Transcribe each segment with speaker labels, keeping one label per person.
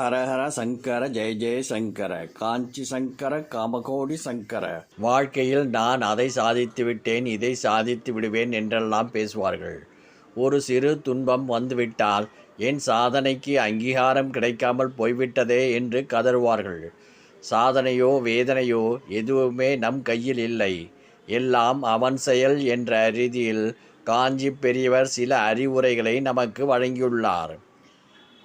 Speaker 1: ஹரஹர சங்கர ஜெய ஜெய சங்கர காஞ்சி சங்கர காமகோடி சங்கர. வாழ்க்கையில் நான் அதை சாதித்து விட்டேன் இதை சாதித்து விடுவேன் என்றெல்லாம் பேசுவார்கள். ஒரு சிறு துன்பம் வந்துவிட்டால் என் சாதனைக்கு அங்கீகாரம் கிடைக்காமல் போய்விட்டதே என்று கதறுவார்கள். சாதனையோ வேதனையோ எதுவுமே நம் கையில் இல்லை. எல்லாம் அவன் செயல் என்ற ரீதியில் காஞ்சி பெரியவர் சில அறிவுரைகளை நமக்கு வழங்கியுள்ளார்.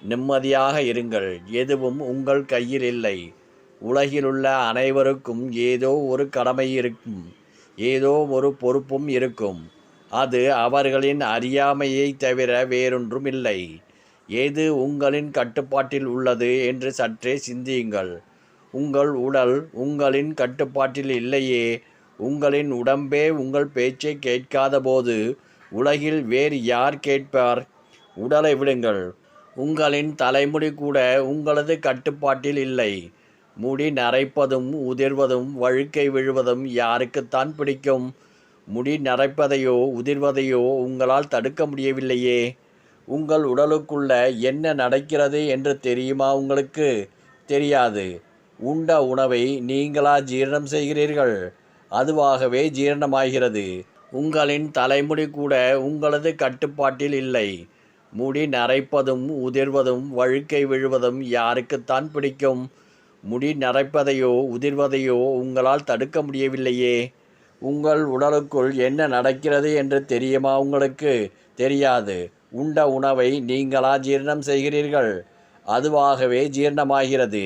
Speaker 1: நிம்மதியாக இருங்கள். எதுவும் உங்கள் கையில் இல்லை. உலகிலுள்ள அனைவருக்கும் ஏதோ ஒரு கடமை இருக்கும். ஏதோ ஒரு பொறுப்பும் இருக்கும். அது அவர்களின் அறியாமையை தவிர வேறொன்றும் இல்லை. எது உங்களின் கட்டுப்பாட்டில் உள்ளது என்று சற்றே சிந்தியுங்கள். உங்கள் உடல் உங்களின் கட்டுப்பாட்டில் இல்லையே. உங்களின் உடம்பே உங்கள் பேச்சை கேட்காத போது உலகில் வேறு யார் கேட்பார்? உடலை விடுங்கள். உங்களின் தலைமுடி கூட உங்களது கட்டுப்பாட்டில் இல்லை. முடி நரைப்பதும் உதிர்வதும் வழுக்கை விழுவதும் யாருக்குத்தான் பிடிக்கும்? முடி நரைப்பதையோ உதிர்வதையோ உங்களால் தடுக்க முடியவில்லையே. உங்கள் உடலுக்குள்ள என்ன நடக்கிறது என்று தெரியுமா உங்களுக்கு? தெரியாது. உண்ட உணவை நீங்களா ஜீரணம் செய்கிறீர்கள்? அதுவாகவே ஜீரணமாகிறது. உங்களின் தலைமுடி கூட உங்களது கட்டுப்பாட்டில் இல்லை. முடி நரைப்பதும் உதிர்வதும் வழுக்கை விழுவதும் யாருக்குத்தான் பிடிக்கும்? முடி நரைப்பதையோ உதிர்வதையோ உங்களால் தடுக்க முடியவில்லையே. உங்கள் உடலுக்குள் என்ன நடக்கிறது என்று தெரியுமா உங்களுக்கு? தெரியாது. உண்ட உணவை நீங்களா ஜீரணம் செய்கிறீர்கள்? அதுவாகவே ஜீரணமாகிறது.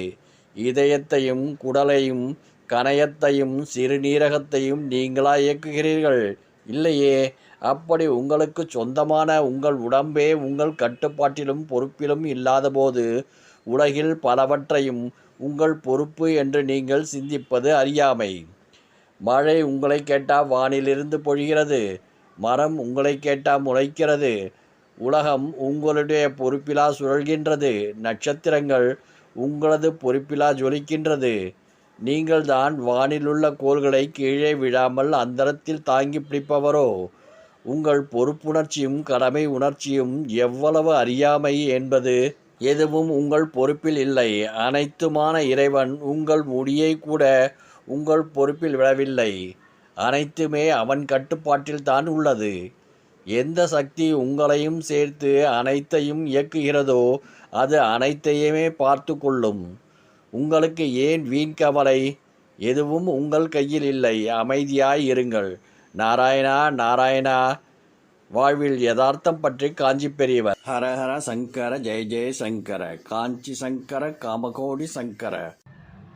Speaker 1: இதயத்தையும் குடலையும் கணையத்தையும் சிறுநீரகத்தையும் நீங்களா இயக்குகிறீர்கள்? இல்லையே. அப்படி உங்களுக்கு சொந்தமான உங்கள் உடம்பே உங்கள் கட்டுப்பாட்டிலும் பொறுப்பிலும் இல்லாதபோது உலகில் பலவற்றையும் உங்கள் பொறுப்பு என்று நீங்கள் சிந்திப்பது அறியாமை. மழை உங்களை கேட்டால் வானிலிருந்து பொழிகிறது மரம் உங்களை கேட்டால் முளைக்கிறது உலகம் உங்களுடைய பொறுப்பிலா சுழல்கின்றது நட்சத்திரங்கள் உங்களது பொறுப்பிலா ஜொலிக்கின்றது. நீங்கள்தான் வானிலுள்ள கோள்களை கீழே விழாமல் அந்தரத்தில் தாங்கி பிடிப்பவரோ? உங்கள் பொறுப்புணர்ச்சியும் கடமை உணர்ச்சியும் எவ்வளவு அறியாமை என்பது எதுவும் உங்கள் பொறுப்பில் இல்லை. அனைத்துமான இறைவன் உங்கள் முடியை கூட உங்கள் பொறுப்பில் விடவில்லை. அனைத்துமே அவன் கட்டுப்பாட்டில் தான் உள்ளது. எந்த சக்தி உங்களையும் சேர்த்து அனைத்தையும் இயக்குகிறதோ அது அனைத்தையுமே பார்த்து கொள்ளும். உங்களுக்கு ஏன் வீண் கவலை? எதுவும் உங்கள் கையில் இல்லை. அமைதியாய் இருங்கள். நாராயணா நாராயணா. வாழ்வில் யதார்த்தம் பற்றி காஞ்சி பெரியவர். ஹரஹர சங்கர ஜெய ஜெய சங்கர. காஞ்சி சங்கர காமகோடி சங்கர.